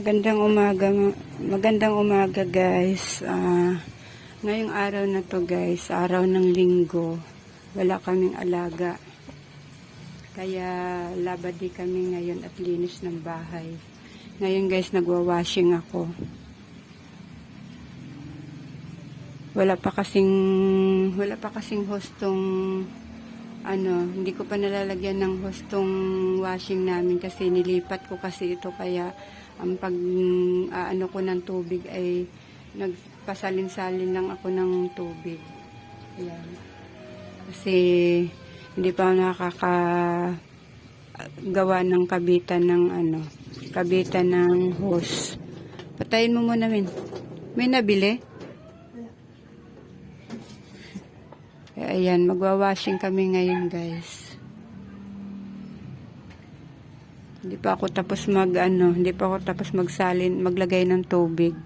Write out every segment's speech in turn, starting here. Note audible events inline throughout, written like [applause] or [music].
Magandang umaga, ma- magandang umaga guys. Ah, ngayong araw na to guys, araw ng linggo, wala kaming alaga. Kaya labadi kami ngayon at linis ng bahay. Ngayon guys, nagwa-washing ako. Wala pa kasing wala pa kasing hostong ano, hindi ko pa nalalagyan ng hostong washing namin kasi nilipat ko kasi ito kaya ang pag ah, ano ko ng tubig ay nagpasalin-salin lang ako ng tubig. Ayan. Kasi hindi pa ako nakaka gawa ng kabitan ng ano, kabitan ng hose. Patayin mo muna, Min. May nabili? Ayan, magwa-washing kami ngayon, guys. Hindi pa ako tapos mag ano, hindi pa ako tapos magsalin, maglagay ng tubig.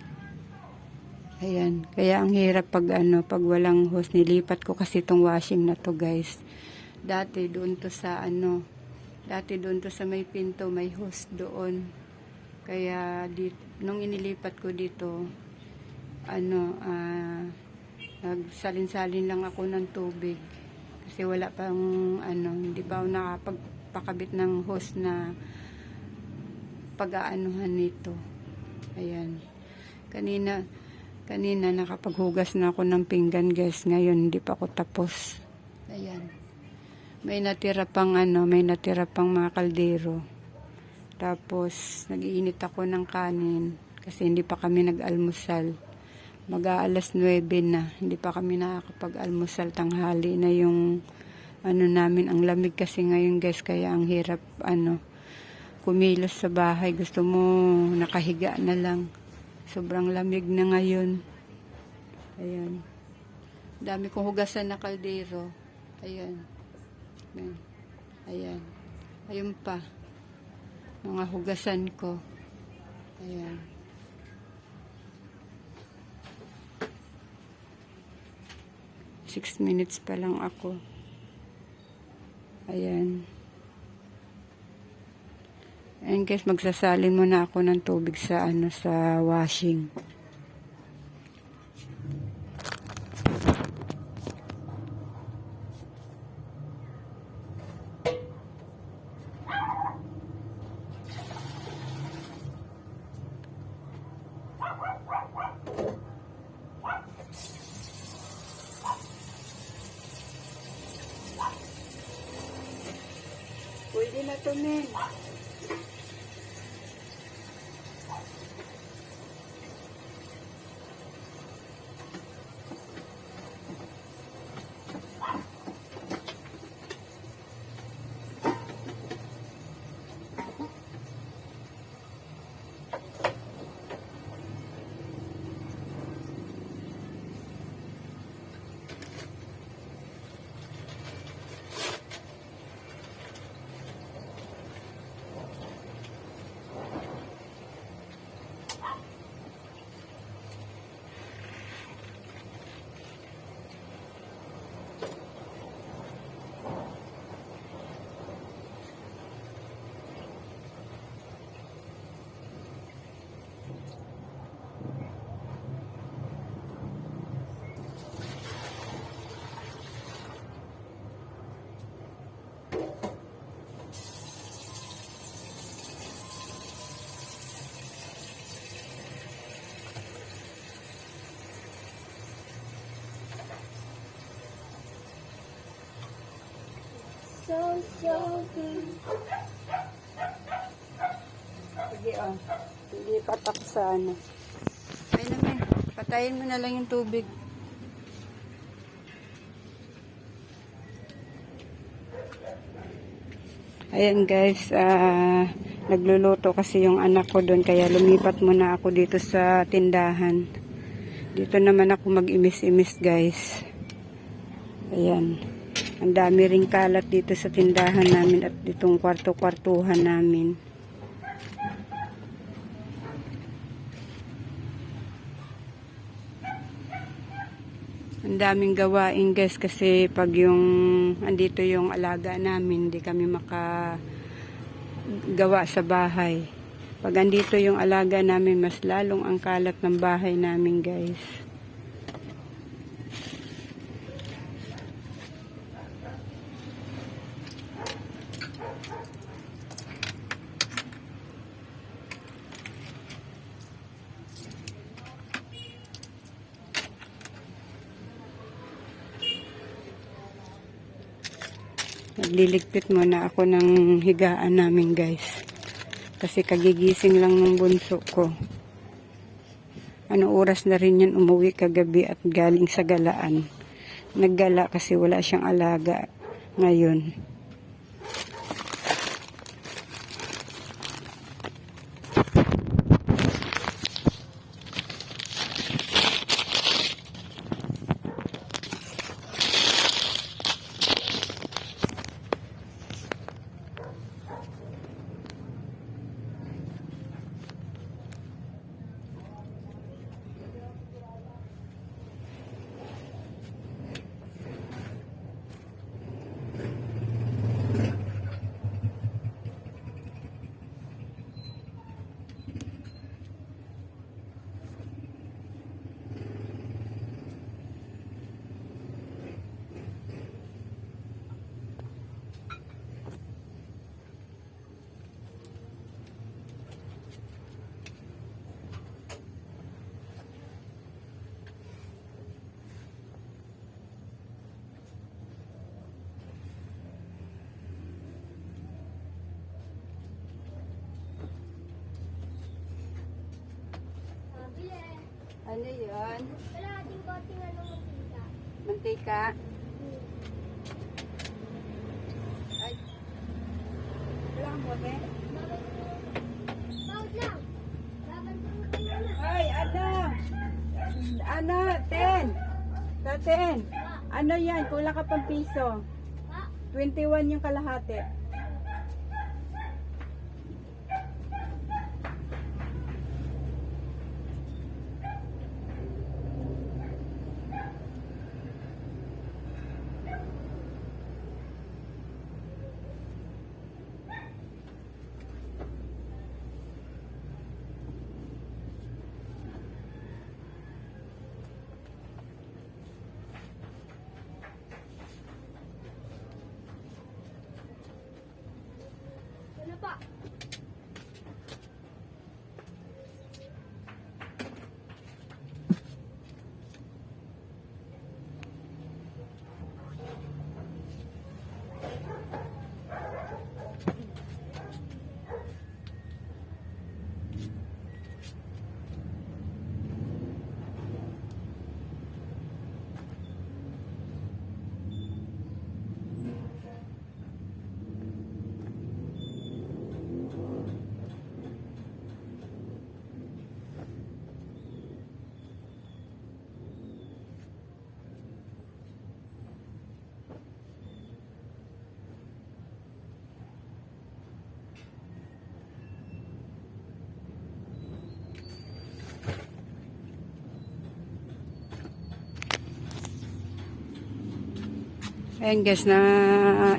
Ayan, kaya ang hirap pag ano, pag walang hose, nilipat ko kasi itong washing na to, guys. Dati doon to sa ano, dati doon to sa may pinto, may hose doon. Kaya di, nung inilipat ko dito, ano, ah, nagsalin-salin lang ako ng tubig. Kasi wala pang ano, hindi pa ako nakapagpakabit ng hose na pag-aanuhan nito. Ayan. Kanina, Kanina nakapaghugas na ako ng pinggan guys. Ngayon hindi pa ako tapos. Ayan. May natira pang ano, may natira pang mga kaldero. Tapos nag-iinit ako ng kanin kasi hindi pa kami nag-almusal. Mag-aalas 9 na. Hindi pa kami nakakapag-almusal tanghali na yung ano namin ang lamig kasi ngayon guys kaya ang hirap ano kumilos sa bahay. Gusto mo nakahiga na lang. Sobrang lamig na ngayon. Ayan. Dami kong hugasan na kaldero. Ayan. Ayan. Ayan. Ayun pa. Mga hugasan ko. Ayan. Six minutes pa lang ako. Ayan. Ayan guys, magsasalin muna ako ng tubig sa ano sa washing. Pwede na to, men. Sige, oh. Hindi patak sa ano. Ay naman, patayin mo na lang yung tubig. Ayan guys, ah, nagluluto kasi yung anak ko doon kaya lumipat muna ako dito sa tindahan. Dito naman ako mag-imis-imis guys. Ayan. Ang dami ring kalat dito sa tindahan namin at ditong kwarto-kwartuhan namin. Ang daming gawain guys kasi pag yung andito yung alaga namin, hindi kami maka gawa sa bahay. Pag andito yung alaga namin, mas lalong ang kalat ng bahay namin guys. Nagliligpit muna ako ng higaan namin guys. Kasi kagigising lang ng bunso ko. Ano oras na rin yan umuwi kagabi at galing sa galaan. Naggala kasi wala siyang alaga ngayon. Ano yun? Wala ating konting ano mantika. Mantika? Ay. Wala kang bote? Bawat lang. Laban ko na na. Ay, ano? Ano? Ten. Sa ten. Ano yan? Kulang ka pang piso. Ha? 21 yung kalahati. Ano pa? Ayan guys, na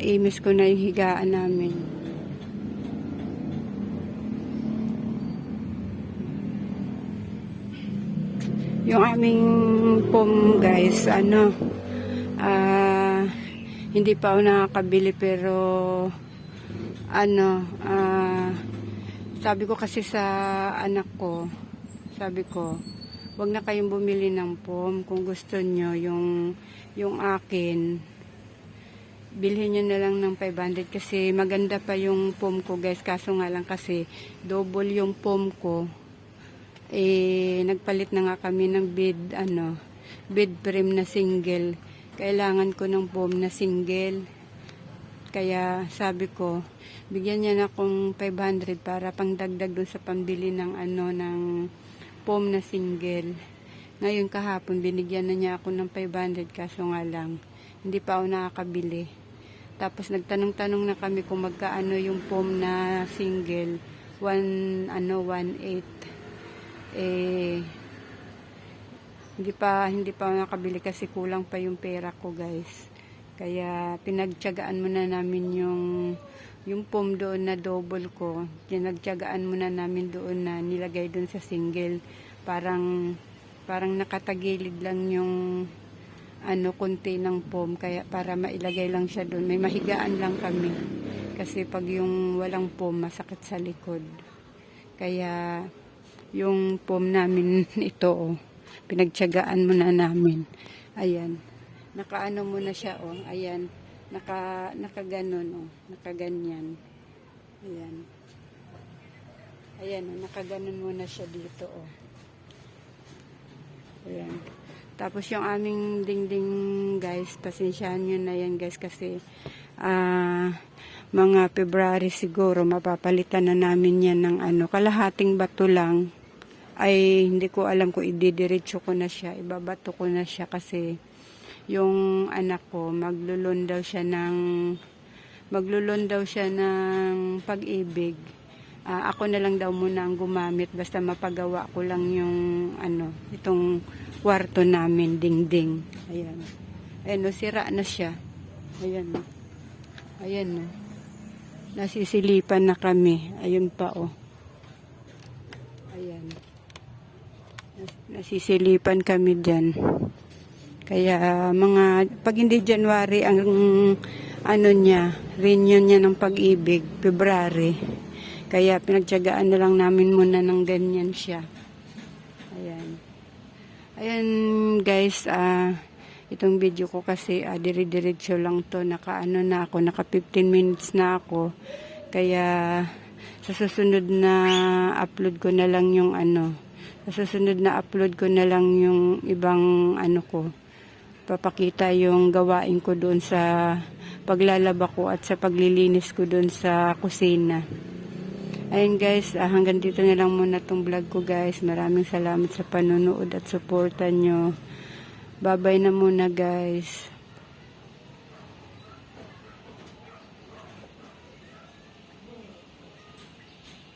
imis ko na yung higaan namin. Yung aming pom guys, ano, ah, hindi pa ako nakakabili pero ano, ah, sabi ko kasi sa anak ko, sabi ko, wag na kayong bumili ng pom kung gusto nyo yung yung akin bilhin nyo na lang ng 500 kasi maganda pa yung pom ko guys. Kaso nga lang kasi double yung pom ko. Eh nagpalit na nga kami ng bid ano bid frame na single. Kailangan ko ng pom na single. Kaya sabi ko bigyan niya na akong 500 para pangdagdag dun sa pambili ng ano ng pom na single. Ngayon kahapon binigyan na niya ako ng 500 kaso nga lang hindi pa ako nakakabili tapos nagtanong-tanong na kami kung magkaano yung foam na single. One, ano, one eight. Eh, hindi pa, hindi pa nakabili kasi kulang pa yung pera ko guys. Kaya pinagtyagaan muna namin yung yung foam doon na double ko. Pinagtyagaan muna namin doon na nilagay doon sa single. Parang, parang nakatagilid lang yung ano konti ng foam kaya para mailagay lang siya doon may mahigaan lang kami. Kasi pag yung walang foam masakit sa likod. Kaya yung foam namin [laughs] ito oh, pinagtiyagaan muna namin. Ayan. Nakaano muna siya oh ayan. Naka nakaganon oh nakaganyan. Ayan. Ayan oh, nakaganon muna siya dito oh. Ayan tapos yung aming dingding guys, pasensyahan nyo na yan guys kasi ah mga February siguro mapapalitan na namin yan ng ano, kalahating bato lang ay hindi ko alam kung ididiretso ko na siya, ibabato ko na siya kasi yung anak ko maglulun daw siya ng maglulun daw siya ng pag-ibig. Ah, ako na lang daw muna ang gumamit basta mapagawa ko lang yung ano, itong kwarto namin, dingding. Ayan. Ayan, no, sira na siya. Ayan, no. Ayan, no. Nasisilipan na kami. Ayun pa, oh. Ayan. Nas- Nasisilipan kami dyan. Kaya, mga, pag hindi January, ang, ano niya, renew niya ng pag-ibig, February. Kaya, pinagtyagaan na lang namin muna ng ganyan siya. Ayan. Guys, ah itong video ko kasi ah, dire-diretso lang to, naka ano na ako, naka 15 minutes na ako. Kaya sa susunod na upload ko na lang yung ano, Sa susunod na upload ko na lang yung ibang ano ko. Papakita yung gawain ko doon sa paglalaba ko at sa paglilinis ko doon sa kusina. Ayun guys, ah, hanggang dito na lang muna tong vlog ko guys. Maraming salamat sa panonood at suporta nyo. Babay na muna guys.